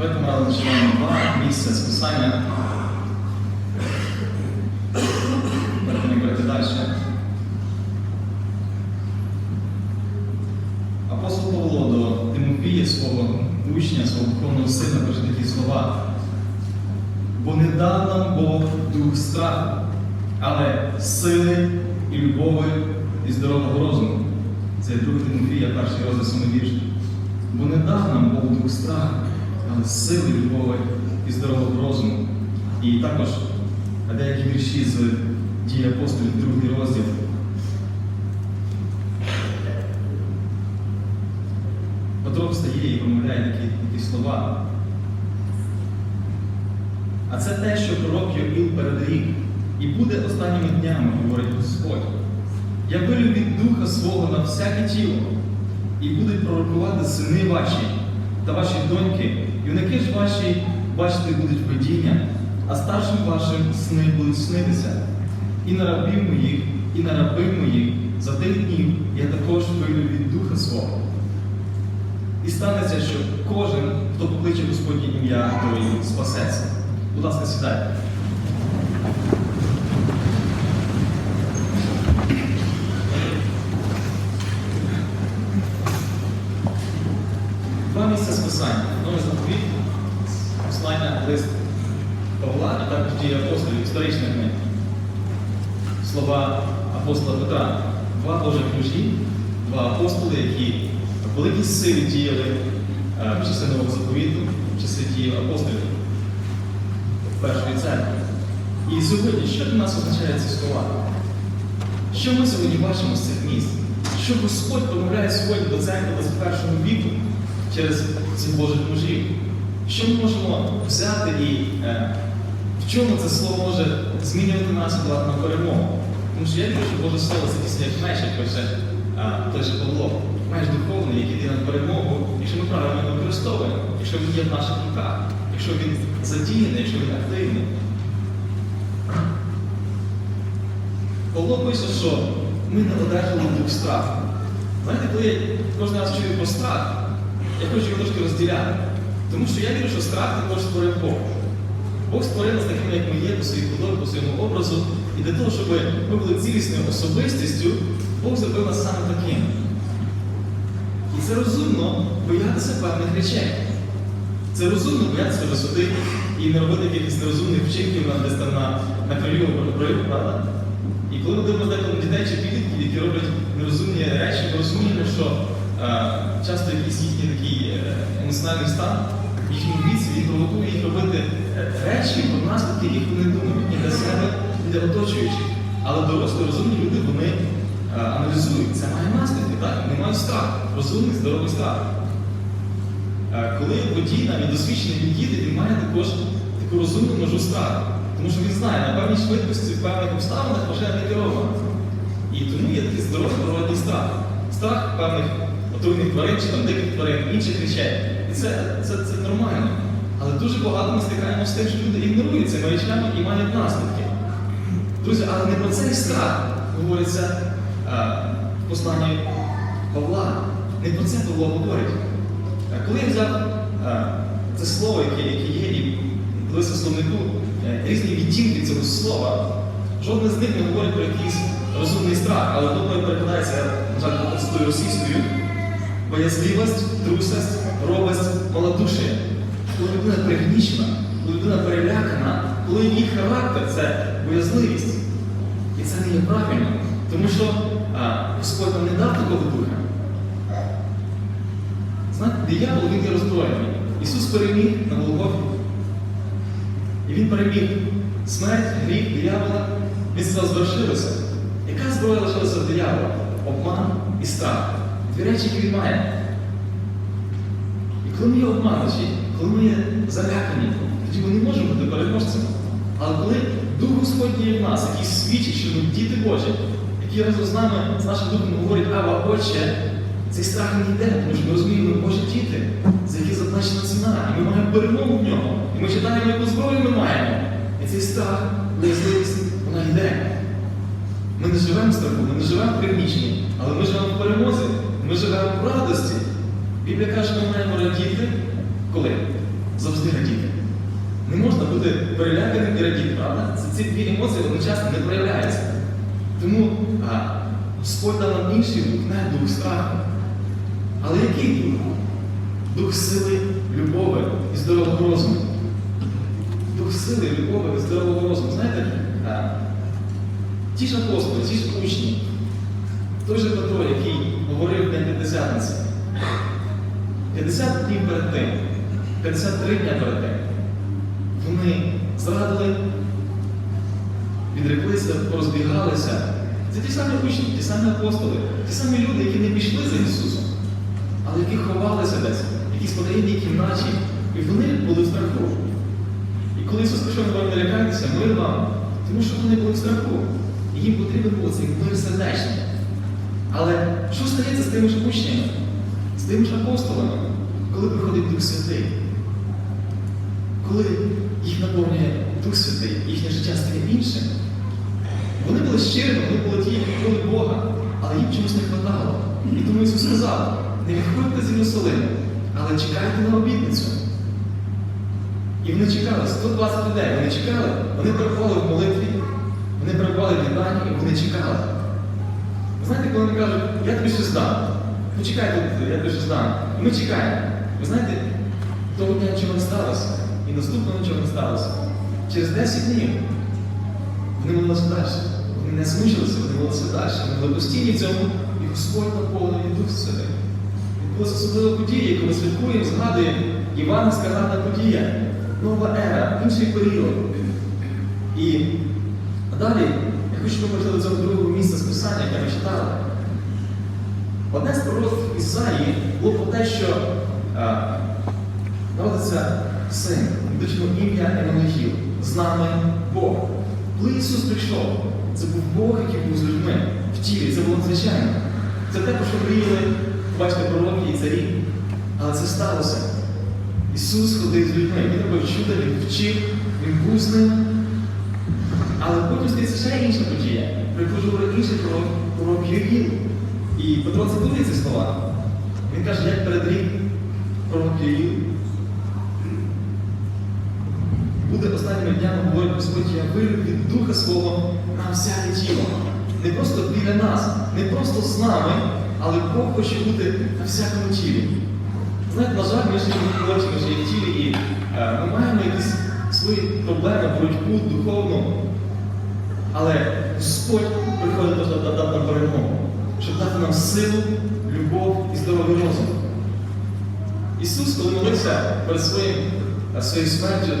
Давайте разом читаємо два місця з писання. Перед тим, як далі. Апостол Павло до Тимофія, свого учня, свого духовного сина, каже такі слова. Бо не дав нам Бог дух страху, але сили і любові і здорового розуму. Це 2 Тимофія, перший розділ сьомий вірш. Бо не дав нам Бог дух страху, сили, любові і здорового розуму. І також деякі вірші з дії апостолів, другий розділ. Петро встає і промовляє такі, такі слова. А це те, що пророк Йовіл передрік, і буде останніми днями, говорить Господь. Я вилю від духа свого на всяке тіло, і будуть пророкувати сини ваші та ваші доньки, юнаки ж ваші, бачити, будуть видіння, а старшим вашим сни будуть снитися. І на рабів моїх, і на раби моїх за тих днів я також вийду від духа свого. І станеться, що кожен, хто покличе Господнє ім'я, той спасеться. Будь ласка, сідайте. Два місця списання. Новий заповіт, послання лист Павла і також дії апостолів, історичних книг. Слова апостола Петра. Два Божих мужі, два апостоли, які в великій силі діяли е, в часи нового заповіту, в часи дії апостолів першої церкви. І сьогодні, що для нас означає ці слова? Що ми сьогодні бачимо з цих місць? Що Господь промовляє сьогодні до церкви 21 віку через цих Божих мужів? Що ми можемо взяти і е, в чому це слово може змінювати нас нам перемогу? Тому що я вірю, що Боже Слово це дійсно як меч, як пише той же Павло. Меч духовний, який дає нам перемогу, якщо ми правильно його використовуємо, якщо він є в наших руках, якщо він задіяний, якщо він активний. Павло пише, що ми не одержали дух страху. Знаєте, коли я кожен раз чую про страх, я хочу його трошки розділяти. Тому що я вірю, що страх також створив Бог. Бог створив нас такими, як ми є, по своїй подобі, по своєму образу. І для того, щоб ми були цілісною особистістю, Бог зробив нас саме таким. І це розумно боятися певних речей. Це розумно боятися висоти і не робити якихось нерозумних вчинків на- десь там на, на краю прориву, правда? І коли ми дивимося деколи дітей чи підлітків, які роблять нерозумні речі, ми розуміємо, що е, часто якийсь їхній такий е, емоціональний стан, їхньому віці, він провокує їх робити е, речі про наслідки, яких вони думають ні для себе, ні для оточуючих. Але дорослі, розумні люди, вони е, аналізують, це має наслідки, так? Вони мають страх, розумний, здоровий страх. Е, Коли водій навіть досвідчений він їде, він має також таку розумну межу страху. Тому що він знає, на певній швидкості, в певних обставинах машина не керована. І тому є такий здоровий природний страх. Страх певних отруйних тварин чи там диких тварин, інших речей. Це, це, це нормально. Але дуже багато ми стикаємо з тим, що люди ігнорують цими речами і мають наслідки. Друзі, але не про цей страх говориться е, в посланні Павла. Не про це Павло говорить. Е, Коли я взяв е, це слово, яке, яке є, і дивився словнику, різні відтінки цього слова, жодне з них не говорить про якийсь розумний страх, але думаю, перекладається, на жаль, простою російською, боязливість, трусость, робость, малодушие. Коли людина пригнічена, коли людина перелякана, коли її характер це боязливість. І це не є правильно, тому що Господь нам не дав такого духа. Знаєте, диявол він є роззброєний. Ісус переміг на Голгофі. І Він переміг смерть, гріх, диявола. Він звершилося. Яка зброя лишилася в диявола? Обман і страх. Дві речі, які він має. Коли ми є обманучі, коли ми є залякані, тоді ми не можемо бути переможцями. Але коли Дух Господній є в нас, який свідчить, що ми діти Божі, який разом з нами, з нашим духом говорить, Ава, Отче, цей страх не йде, тому що ми розуміємо, ми Божі діти, за які заплачена ціна, і ми маємо перемогу в ньому. І ми читаємо, яку зброю ми маємо. І цей страх, боязливість, вона йде. Ми не живемо в страху, ми не живемо в пригніченні, але ми живемо в перемозі, ми живемо в радості. Біблія каже, що ми маємо радіти коли? завжди радіти. Не можна бути переляканим і радіти, правда? Ці дві емоції одночасно не проявляються. Тому а, Господь дав нам інший дух, не дух страху. Але який дух? Дух сили, любові і здорового розуму. Дух сили, любові і здорового розуму. Знаєте, а, ті ж апостоли, ті ж учні, той же Петро, який говорив в День П'ятдесятниці, 50 днів перед тим, 53 дня перед тим, вони зрадили, відреклися, порозбігалися. Це ті самі учні, ті самі апостоли, ті самі люди, які не пішли за Ісусом, але які ховалися десь, якісь потаємній кімнаті, і вони були в страху. І коли Ісус прийшов на не лякайтеся, мир вам, тому що вони були в страху. І їм потрібен був цей мир сердечний. Але що стається з тими ж учнями, тими ж апостолами, коли приходить Дух Святий? Коли їх наповнює Дух Святий, їхнє життя стає іншим. Вони були щирими, вони були ті, які любили Бога, але їм чомусь не хватало. І тому Ісус сказав, не відходьте з Єрусалиму, але чекайте на обітницю. І вони чекали, 120 людей, вони чекали, вони перебували в молитві, вони перебували в відданні, і вони чекали. Ви знаєте, коли вони кажуть, я тобі щось дам. Почекай тут, я дам. І ми чекаємо. Ви знаєте, того дня нічого не сталося. І наступного нічого не сталося. Через 10 днів вони молилися далі. Вони не змучилися, вони молилися далі. Вони були постійні в цьому, і Господь наповнив і Дух Святий. Відбулася особлива подія, яку ми святкуємо, згадуємо Іванська гарна подія, нова ера, інший період. І далі я хочу, до цього другого місця з писання, яке ми читали. Одне з пророцтв Ісаї було про те, що е, народиться син, дочому ім'я Еммануїл, з нами Бог. Коли Ісус прийшов, це був Бог, який був з людьми в тілі, це було звичайно. Це те, про що мріяли, бачите, пророки і царі. Але це сталося. Ісус ходив з людьми, Він робив чудо, Він вчив, Він був з ним. Але потім стається ще інша подія, про яку говорить інший пророк, пророк Євгін. І Петро цитує ці слова. Він каже, як передрік пророк Євгін. Буде останніми днями, говорить Господь, я вилю від Духа свого на всяке тіло. Не просто біля нас, не просто з нами, але Бог хоче бути на всякому тілі. Знаєте, на жаль, ми ж є в тілі, і е, ми маємо якісь свої проблеми, боротьбу духовну. Але Господь приходить нам перемогу, щоб дати нам силу, любов і здоровий розум. Ісус, коли молився перед своїм, е, своєю смертю,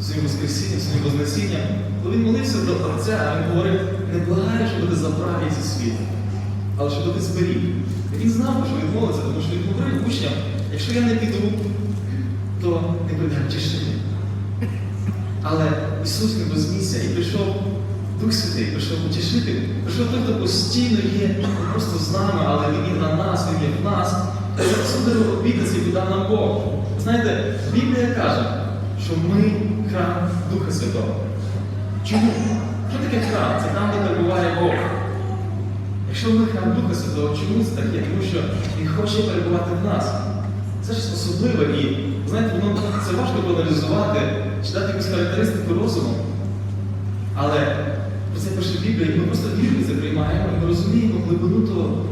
своїм воскресінням, своїм вознесінням, коли він молився до Отця, він говорив, не благаю, щоб ти забрав цей світ, але щоб ти зберіг. Він знав, що він молиться, тому що він говорив учням, якщо я не піду, то не прийде втішити. Але Ісус не безмісся і прийшов Дух Святий, прийшов утішити, прийшов той, хто постійно є просто з нами, але Він є на нас, Він є в нас. Особливо обітниці, яку дав нам Бог. Знаєте, Біблія каже, що ми храм Духа Святого. Чому? Що таке храм? Це там, де перебуває Бог. Якщо ми храм Духа Святого, чому це таке? Тому що Він хоче перебувати в нас. Це щось особливе і, знаєте, воно це важко проаналізувати, чи дати якусь характеристику розуму. Але про це Біблія, і ми просто віримо це приймаємо, і ми розуміємо глибину того,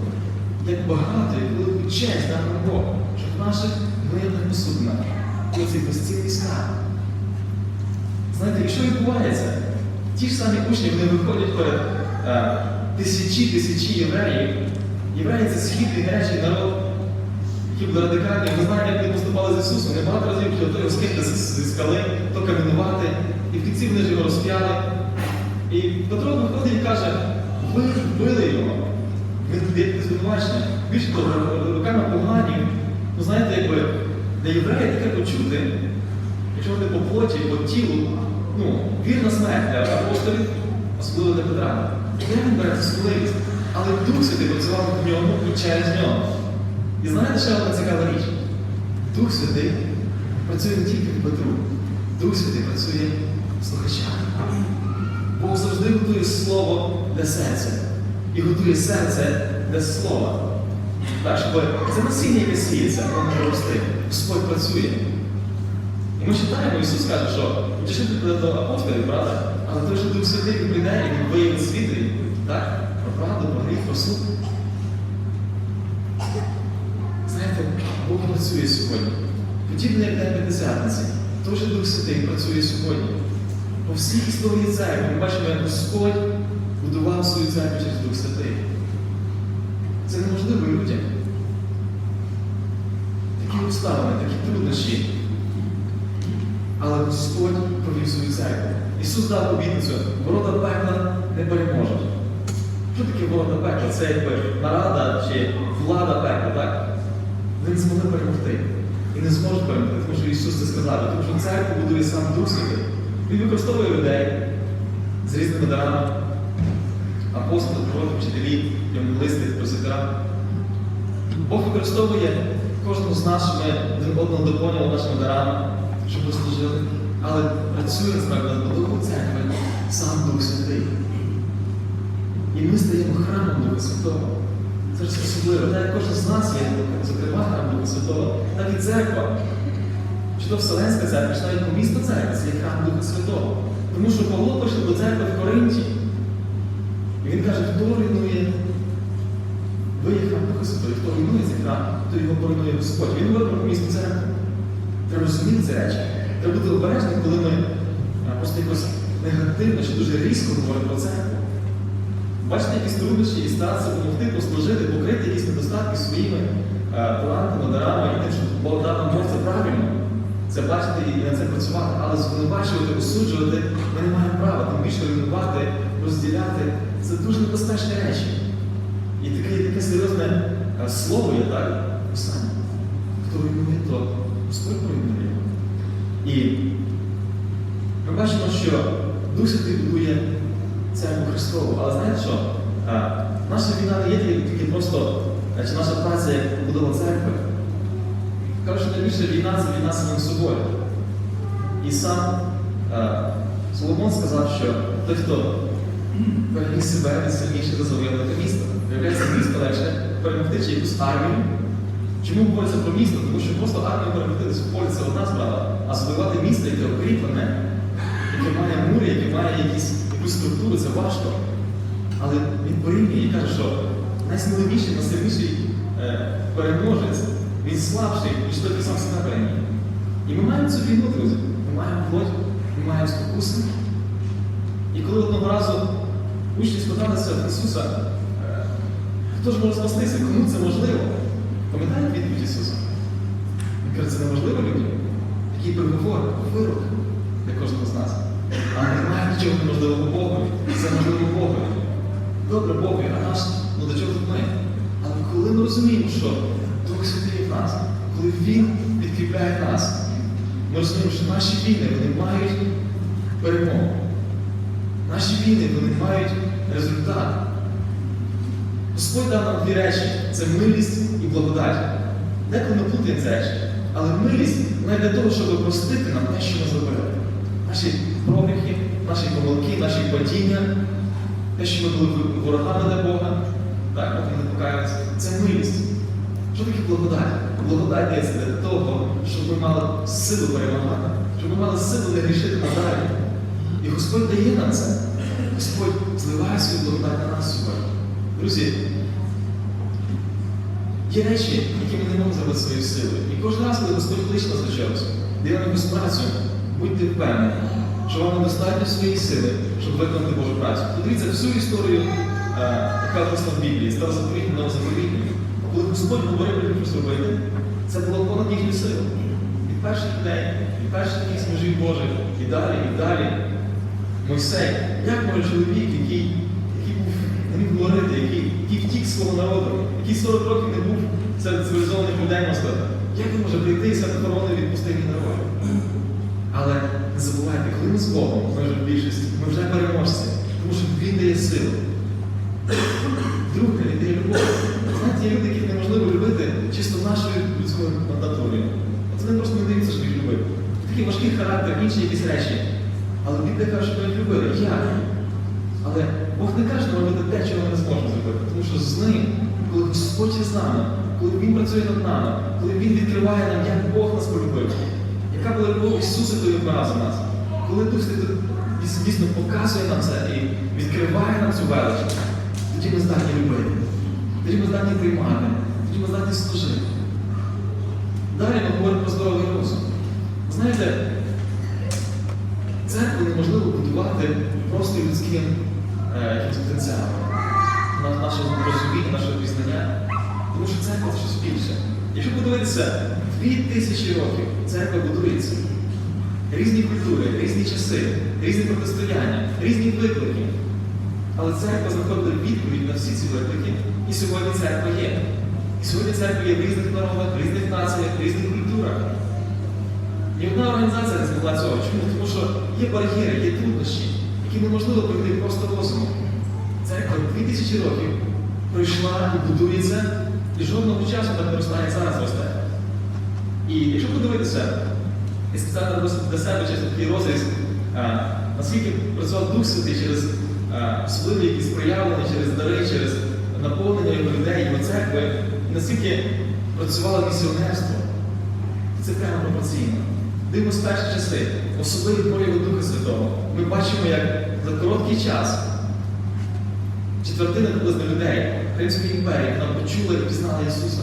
як багато, як велику честь дав нам Бог, щоб в наших мирних посудинах був цей безцінний скарб. Знаєте, якщо відбувається, ті ж самі учні, вони виходять перед е, тисячі тисячі євреїв. Євреї це східний гарячий народ, які були радикальні. Ми знаємо, як вони поступали з Ісусом. Вони багато разів хотіли то його скинути зі скали, то камінувати. І в кінці вони ж його розп'яли. І Петро виходить і каже, ви вбили його. Він даєте звинувачення. Більше того, руками поганів. Ну знаєте, якби для єврея таке почути, якщо вони по плоті, по тілу, ну, вірна смерть для апостолів, особливо для Петра. Де він бере сміливість? Але Дух Святий працював в ньому і через нього. І знаєте, ще одна цікава річ. Дух Святий працює не тільки в Петру. Дух Святий працює в слухачах. Бог завжди готує слово для серця. І готує серце для слова. Так, щоб це насіння, яке сіється, воно не рости. Господь працює. І ми читаємо, Ісус каже, що дійшли до апостолів, правда? Але той же Дух Святий прийде і він виявить світлі, так? Про правду, про гріх, про суд. Знаєте, Бог працює сьогодні. Подібно як на П'ятдесятниці. Той же Дух Святий працює сьогодні. По всій історії церкви ми бачимо, як Господь будував свою церкву через Дух Святий. Це неможливо людям. Такі обставини, такі труднощі. Але Господь провів свою церкву. Ісус дав обітницю, ворота пекла не переможуть. Що таке ворота пекла? Це якби нарада чи влада пекла, так? Вони не змогли перемогти. І не зможуть перемогти, тому що Ісус це сказав, тому що церкву будує сам Дух Святий. Він використовує людей з різними дарами. Апостоли, пророки, вчителі, євангелисти, просвітера. Бог використовує кожного з нас, ми один одного доповнювали нашими дарами, щоб ми служили. Але працює насправді над будовою церкви сам Дух Святий. І ми стаємо храмом Духа Святого. Це ж особливо. Так як кожен з нас є, зокрема, храм Духа Святого, так і церква. Чи то Вселенська церква, чи навіть помісна церква, це є храм Духа Святого. Тому що Павло пише до церкви в Коринті. І він каже, хто руйнує ви є храм Духа Святого, хто руйнує цей храм, то його поруйнує Господь. Він говорить про помісну церкву. Треба розуміти ці речі. Треба бути обережним, коли ми просто якось негативно чи дуже різко говоримо про церкву. Бачите, якісь труднощі і старатися допомогти, послужити, покрити якісь недостатки своїми талантами, дарами і тим, що Бог дав нам це правильно. Це бачити і над це працювати, але звинувачувати, осуджувати ми не маємо права, тим більше руйнувати, розділяти. Це дуже небезпечні речі. І таке, таке серйозне е, слово є, так? Писання. Хто руйнує, то Господь руйнує. І ми бачимо, що Дух Святий будує церкву Христову. Але знаєте що? Наша війна не є тільки просто, е, чи наша праця як побудова церкви. Кажуть, що найбільша війна це війна самим собою. І сам е, Соломон сказав, що той, хто переміг себе, він сильніше за завоювати місто. Виявляється, місто легше перемогти чи якусь армію. Чому говориться про місто? Тому що просто армію перемогти десь в полі це одна справа, а завоювати місто, яке укріплене, яке має мури, яке має якісь, якусь структуру, це важко. Але він порівнює і каже, що найсміливіший, найсильніший е, переможець, він слабший, ніж той, сам себе. І ми маємо цю війну, друзі. Ми маємо плоть, ми маємо спокуси. І коли одного разу учні спиталися в Ісуса, е, хто ж може спастися, кому це можливо? Пам'ятаєте відповідь Ісуса? Він каже, це неможливо людям. Такий приговор, вирок для кожного з нас. А немає нічого неможливого Богу. Це можливо Богу. Добре Богу, а наш, ну до чого тут ми? Але коли ми розуміємо, що Нас, коли Він підкріпляє нас, ми розуміємо, що наші війни вони мають перемогу. Наші війни вони мають результат. Господь дав нам дві речі це милість і благодать. Деколи ми плутаємо ці речі. Але милість не для того, щоб простити нам те, що ми зробили. Наші промахи, наші помилки, наші падіння, те, що ми були ворогами для Бога, так, поки не покаялися. Це милість. Що таке благодать? Благодать дається для того, щоб ми мали силу перемагати, щоб ми мали силу не грішити надалі. І Господь дає нам це. Господь зливає свою благодать на нас сьогодні. Друзі, є речі, які ми не можемо зробити своєю силою. І кожен раз, коли Господь кличе нас до чогось, дає нам якусь працю, будьте впевнені, що вам недостатньо своєї сили, щоб виконати Божу працю. Подивіться всю історію, е, яка написана в Біблії, старозаповітній, новозаповітній. Коли Господь говорив людям щось робити, це було понад їхню силу. Від перших людей, від перших днів смежів Божих, і далі, і далі. Мойсей, як може чоловік, який, який був не міг говорити, який, який втік з свого народу, який 40 років не був серед цивілізованих людей мостити, як він може прийти і серед корони відпустити народ? Але не забувайте, коли ми з Богом, ми вже в більшості, ми вже переможці, тому що Він дає силу. Інші якісь речі. Але Біблія каже, що любили. Як? Але Бог не каже робити те, чого ми не зможемо зробити. Тому що з ним, коли Господь з нами, коли Він працює над нами, коли Він відкриває нам, як Бог нас полюбив, яка була любов Ісуса, коли за нас. Коли Дух Святий дійсно показує нам це і відкриває нам цю велич, тоді ми здатні любити, тоді ми здатні приймати, тоді ми здатні служити. Далі ми говоримо про здоровий розум. Знаєте, церкву неможливо будувати просто людським потенціалом, на наше розуміння, наше пізнання. Тому що церква це щось більше. Якщо подивитися, дві тисячі років церква будується. Різні культури, різні часи, різні протистояння, різні виклики. Але церква знаходила відповідь на всі ці виклики, і сьогодні церква є. І сьогодні церква є в різних народах, в різних націях, в різних культурах. Ні одна організація не змогла цього. Чому? Тому що є бар'єри, є труднощі, які неможливо пройти просто розумом. Церква 2000 років пройшла і будується, і жодного часу так не росла, як зараз росте. І якщо подивитися, і сказати для себе через такий розріз, наскільки працював Дух Святий через а, особливі якісь проявлення, через дари, через наповнення його людей, його церкви, наскільки працювало місіонерство, це прямо пропорційно. Дивимось перші часи, особливі прояви Духа Святого. Ми бачимо, як за короткий час четвертина приблизно людей Римської імперії вона почула і пізнала Ісуса.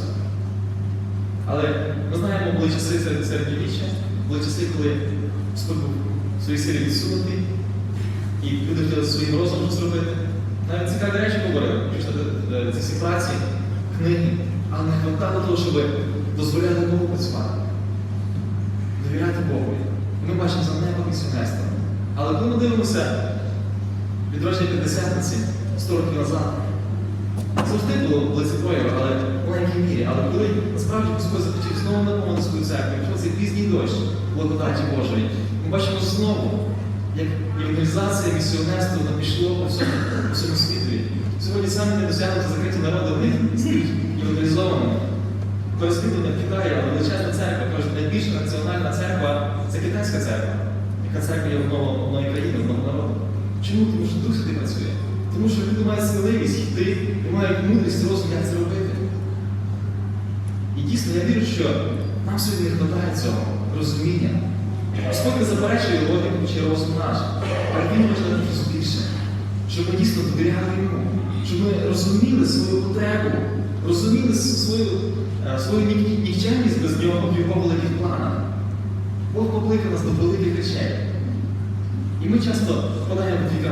Але ми знаємо, були часи серед середньовіччя, були часи, коли Господь був в своїй силі відсунутий, і люди хотіли своїм розумом зробити. Навіть цікаві речі говорили, прийшли ці всі праці, книги, але не хватало того, щоб дозволяти Богу працювати, довіряти Богу. Ми бачимо за небо місіонерство. Але коли ми дивимося відродження П'ятдесятниці 100 років назад, завжди було ці прояви, але в маленькій мірі. Але коли насправді Господь захотів знову наповнити свою церкву, якщо цей пізній дощ благодаті Божої, ми бачимо знову, як евангелізація, місіонерство не пішло по всьому, всьому світові. Сьогодні самі недосягнуті закриті народи, вони стають евангелізованими. Перескидання в Китаї, величезна церква, кажуть, найбільша національна церква це китайська церква, яка церква є в одної країни, одного народу. Чому? Тому що Дух Святий працює. Тому що люди мають сміливість йти і мають мудрість розум, як це робити. І дійсно, я вірю, що нам сьогодні не вистачає цього розуміння. Господь не заперечує логіку чи розум наш, але він важливо щось більше. Щоб ми дійсно довіряли йому, щоб ми розуміли свою потребу, розуміли свою, е, свою нікчемність без нього в його великих планах. Бог покликав нас до великих речей. І ми часто впадаємо в дві.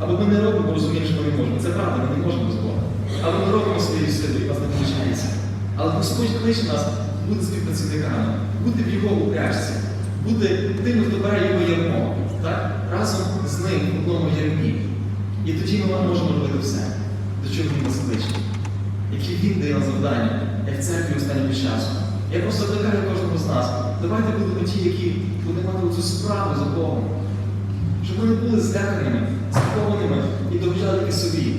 Або ми не робимо, розуміємо, що ми не можемо. Це правда, ми не можемо без Бога. Або ми робимо свої сили, і в нас не виходить. Але Господь кличе нас бути співпрацівниками, бути в його упряжці, бути тими, хто бере його ярмо, так? разом з ним в одному ярмі. І тоді ми можемо робити все, до чого він нас кличе. Які він дає завдання, як церкві останнього часу. Я просто закликаю кожного з нас. Давайте будемо ті, які будемо мати цю справу за Богом. Щоб не були зляканими, захованими і тільки собі.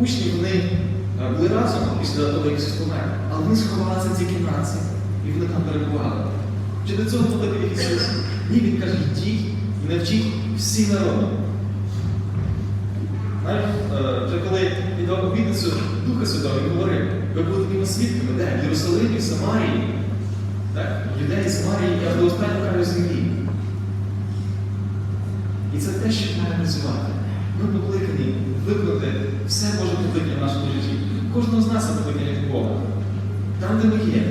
Учні вони е, були разом після того, як Ісус помер, але вони сховалися в цій кімнаті, і вони там перебували. Чи до цього їх Ісус? Ні, Він каже, йдіть і навчіть всі народи. Навіть е, вже коли обітницю Духа Святого, він говорив, ви будете моїми свідками, де? В Єрусалимі, в Самарії, так? Юдеї, Самарії, я до останнього краю землі. І це те, що має працювати. Ми покликані виконати все Боже покликання в нашому житті. Кожного з нас є покликання від Бога. Там, де ми є,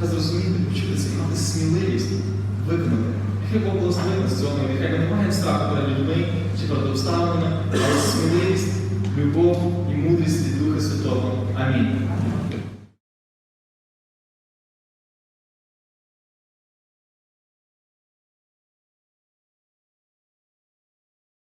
хай зрозуміти, почути це і мати сміливість виконати. Нехай Бог благословить нас в цьому, нехай ми не маємо страху перед людьми чи перед обставинами, але сміливість mudrosti